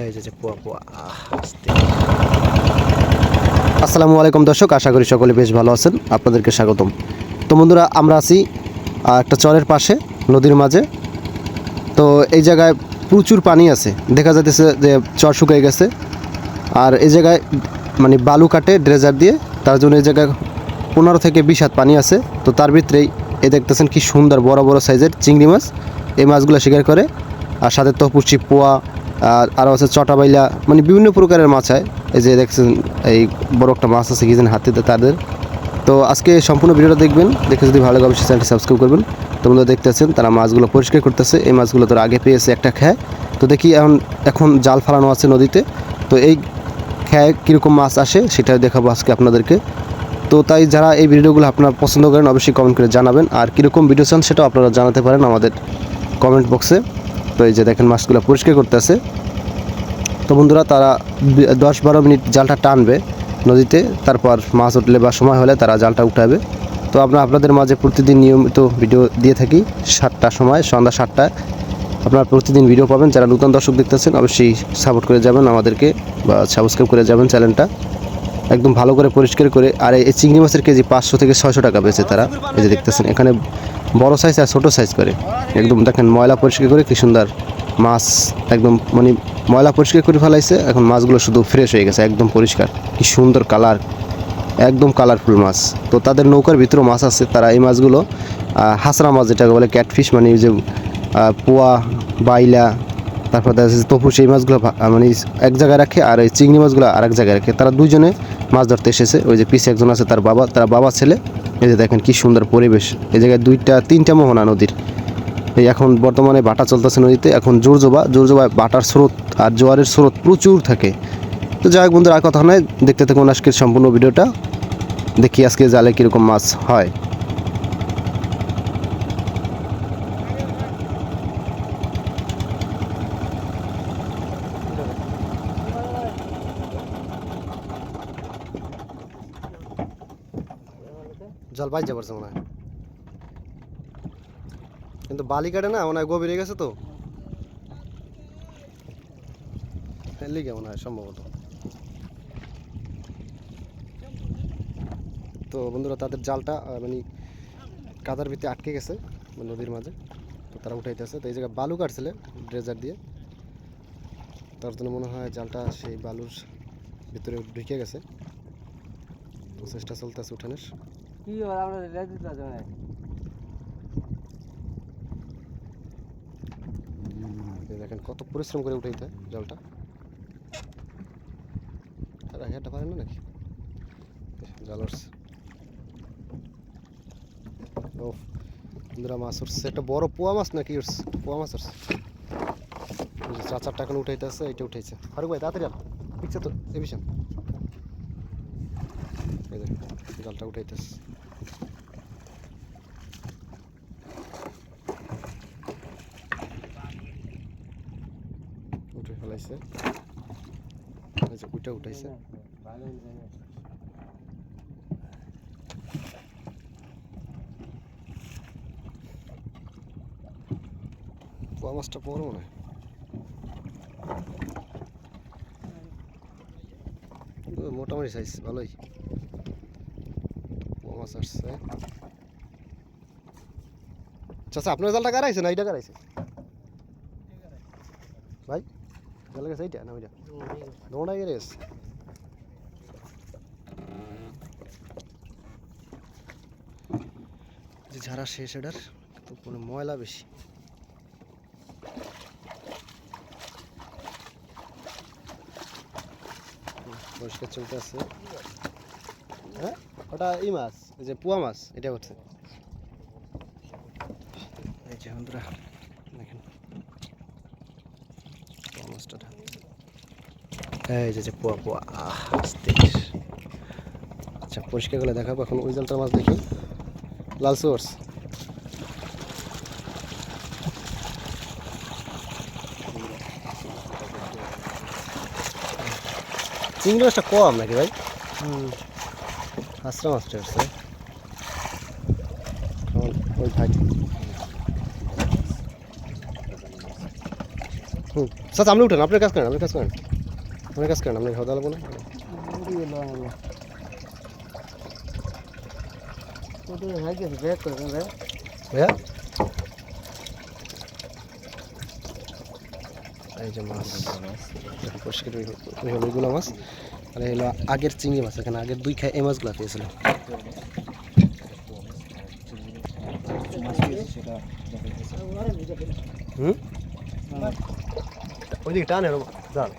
এই যে পোয়া পোয়া। আসসালামু আলাইকুম দর্শক, আশা করি সকলে বেশ ভালো আছেন। আপনাদেরকে স্বাগতম। তো বন্ধুরা, আমরা আছি একটা চরের পাশে, নদীর মাঝে। তো এই জায়গায় প্রচুর পানি আছে। দেখা যাইতেছে যে চর শুকিয়ে গেছে। আর এই জায়গায় মানে বালু কাটে ড্রেজার দিয়ে। তার জন্য এই জায়গায় পনেরো থেকে বিশ হাত পানি আছে। তো তার ভিতরেই এ দেখতেছেন কি সুন্দর বড় বড় সাইজের চিংড়ি মাছ। এই মাছগুলো শিকার করে। আর সাথে তপুচি পোয়া আর আরও আছে চটাবাইলা মানে বিভিন্ন প্রকারের মাছ হয়। এই যে দেখছেন, এই বড় একটা মাছ আছে কি যেন তাদের। তো আজকে সম্পূর্ণ ভিডিওটা দেখবেন। দেখে যদি ভালো লাগে, অবশ্যই চ্যানেলটি সাবস্ক্রাইব করবেন। তো বন্ধুরা দেখতেছেন তারা মাছগুলো পরিষ্কার করতেছে। এই মাছগুলো তোর আগে পেয়েছে একটা খেয়ে। তো দেখি এখন এখন জাল ফালানো আছে নদীতে। তো এই খেয়ে কীরকম মাছ আসে সেটা দেখাবো আজকে আপনাদেরকে। তো তাই যারা এই ভিডিওগুলো আপনারা পছন্দ করেন, অবশ্যই কমেন্ট করে জানাবেন। আর কীরকম ভিডিও চান সেটাও আপনারা জানাতে পারেন আমাদের কমেন্ট বক্সে তো এই যে দেখেন মাছগুলো পরিষ্কার করতেছে। তো বন্ধুরা, তারা দশ বারো মিনিট জালটা টানবে নদীতে, তারপর মাছ উঠলে বা সময় হলে তারা জালটা উঠাবে। তো আমরা আপনাদের মাঝে প্রতিদিন নিয়মিত ভিডিও দিয়ে থাকি সাতটার সময়, সন্ধ্যা সাতটায় আপনারা প্রতিদিন ভিডিও পাবেন, যারা নতুন দর্শক দেখতেছেন, অবশ্যই সাপোর্ট করে যাবেন আমাদেরকে বা সাবস্ক্রাইব করে যাবেন চ্যানেলটা একদম ভালো করে পরিষ্কার করে, আর এই চিংড়ি মাছের কেজি পাঁচশো থেকে ছয়শো টাকা বেচে তারা, এই যে দেখতেছেন। এখানে বড় সাইজ আর ছোটো সাইজ করে। একদম দেখেন ময়লা পরিষ্কার করে কি সুন্দর মাছ একদম মানে ময়লা পরিষ্কার করে ফেলাইছে। এখন মাছগুলো শুধু ফ্রেশ হয়ে গেছে, একদম পরিষ্কার। কি সুন্দর কালার একদম কালারফুল মাছ। তো তাদের নৌকার ভিতরেও মাছ আছে, তারা এই মাছগুলো হাসরা মাছ যেটাকে বলে ক্যাটফিশ মানে যে পোয়া, বাইলা, তারপর দেখা যাচ্ছে তপু, সেই মাছগুলো মানে এক জায়গায় রাখে আর এই চিংড়ি মাছগুলো আর এক জায়গায় রাখে। তারা দুজনে মাছ ধরতে এসেছে। ওই যে পিছে একজন আছে তার বাবা তার বাবা ছেলে। এই যে দেখেন কি সুন্দর পরিবেশ। এই জায়গায় দুইটা, তিনটা মোহনা নদীর। এই এখন বর্তমানে বাটা চলতেছে নদীতে, এখন জোরজোবা জোরজোবা বাটার স্রোত আর জোয়ারের স্রোত প্রচুর থাকে। তো যাই হোক বন্ধুরা, আর কথা নয়, দেখতে থাকুন আজকের সম্পূর্ণ ভিডিওটা। দেখি আজকে জালে কীরকম মাছ হয়। জল বাইর যাবার মনে হয়। কিন্তু বালি কাটে না মনে হয় গভীরে গেছে তো। লিগে মনে হয় সম্ভবত। তো বন্ধুরা, তাদের জালটা মানে কাদার ভিতরে আটকে গেছে মানে নদীর মাঝে। তো তারা উঠাইতেছে। তো এই জায়গায় বালু কাটছিলে ড্রেজার দিয়ে। তার জন্য মনে হয় জালটা সেই বালুর ভিতরে ঢুকে গেছে। চেষ্টা চলতেছে উঠানের। কি হলো? আমরা রেড দিতে এই দেখেন কত পরিশ্রম করে উঠাইতে জলটা। তারা হেঁটে পারে না নাকি? জল ও বন্ধুরা, মাছ উঠছে। একটা বড় পোয়া মাছ নাকি উঠছে? পোয়া মাছ উঠছে। চার চারটা এখন উঠাইতে আছে এটা উঠাইছে। ফারুক ভাই, তাড়াতাড়ি দেখছে তো এ বিষয়। এই জলটা উঠাইতেছে উঠে ফেলাইছে এই যে উঠে উঠাইছে পোয়া মাছটা মনে হয় মোটামুটি সাইজ ভালোই মাছ আসছে। চাচা, আপনার জালটা কারাইছে না এইটা কারাইছে ভাই জাল গেছে এইটা না ওইটা? দৌড়াই গেছে যে ঝাড়া শেষ এটার, তো কোনো ময়লা বেশি। পরিষ্কার চলতে আছে। হ্যাঁ? ওটা ই মাছ যে পুয়া মাছ, এটা হচ্ছে। এই যে যে যে পুয়া আচ্ছা পরিষ্কার করে দেখাবো এখন ওই জালটার মাছ দেখি। লাল সোর্স। চিংড়ি মাছটা কম নাকি ভাই? হুম। হাসরা মাছটা আসছে ওই ভাই হুম চাচা আপনি উঠেন আপনার কাজ করেন আপনার কাজ করেন। আপনার কাজ করেন আপনার খাওয়া দাওয়া লাগবো না উড়িয়ে এলো আমরা কত হয়ে ভাইয়া এই যে মাছ। পরিষ্কার মাছ। আর হলো আগের চিংড়ি মাছ, এখানে আগের দুই খায় এই মাছগুলো পেয়েছিল হুম? ওইদিকে টানে যান।